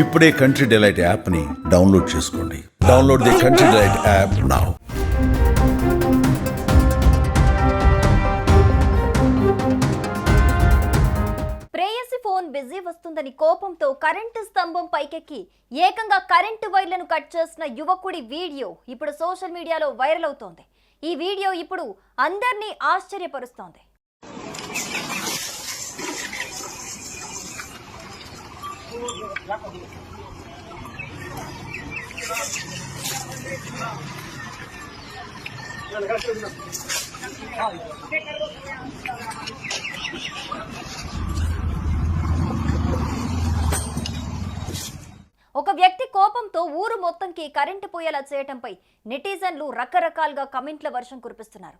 ఇప్పుడే Country Delight యాప్ని download చేసుకోండి. Download the Country Delight app now ప్రేయసి ఫోన్ బిజీ వస్తుందని కోపంతో కరెంటు స్తంభం పైకెక్కి. ఏకంగా కరెంటు వైర్లను కట్ చేసిన యువకుడి వీడియో ఇప్పుడు సోషల్ మీడియాలో వైరల్ అవుతోంది. ఈ వీడియో ఇప్పుడు అందరినీ ఆశ్చర్యపరుస్తోంది. ఒక వ్యక్తి కోపంతో ఊరు మొత్తంకి కరెంటు పోయేలా చేయటంపై నెటిజన్లు రకరకాలుగా కమెంట్ల వర్షం కురిపిస్తున్నారు.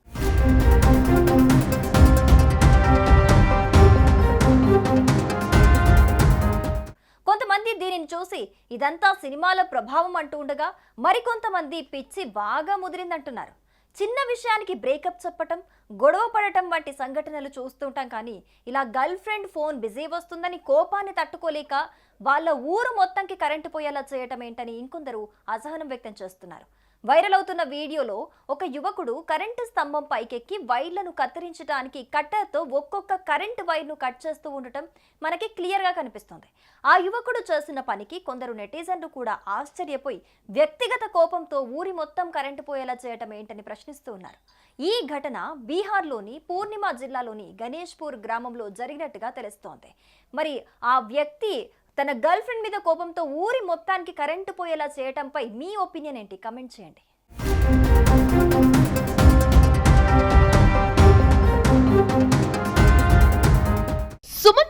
కొంతమంది దీనిని చూసి ఇదంతా సినిమాల ప్రభావం అంటూ ఉండగా మరికొంతమంది పిచ్చి బాగా ముదిరిందంటున్నారు. చిన్న విషయానికి బ్రేకప్ చెప్పటం గొడవ పడటం వంటి సంఘటనలు చూస్తుంటాం కానీ ఇలా గర్ల్ ఫ్రెండ్ ఫోన్ బిజీ వస్తుందని కోపాన్ని తట్టుకోలేక వాళ్ళ ఊరు మొత్తంకి కరెంటు పోయేలా చేయటం ఏంటని ఇంకొందరు అసహనం వ్యక్తం చేస్తున్నారు. వైరల్ అవుతున్న వీడియోలో ఒక యువకుడు కరెంటు స్తంభం పైకెక్కి వైర్లను కత్తిరించడానికి కట్టర్తో ఒక్కొక్క కరెంటు వైర్ను కట్ చేస్తూ ఉండటం మనకి క్లియర్గా కనిపిస్తుంది. ఆ యువకుడు చేసిన పనికి కొందరు నెటిజన్లు కూడా ఆశ్చర్యపోయి వ్యక్తిగత కోపంతో ఊరి మొత్తం కరెంటు పోయేలా చేయటం ఏంటని ప్రశ్నిస్తూ ఉన్నారు. ఈ ఘటన బీహార్లోని పూర్ణిమ జిల్లాలోని గణేష్పూర్ గ్రామంలో జరిగినట్టుగా తెలుస్తోంది. మరి ఆ వ్యక్తి తన గర్ల్ ఫ్రెండ్ మీద కోపంతో ఊరి మొత్తానికి కరెంటు పోయేలా చేయటంపై మీ ఒపీనియన్ ఏంటి? కమెంట్ చేయండి.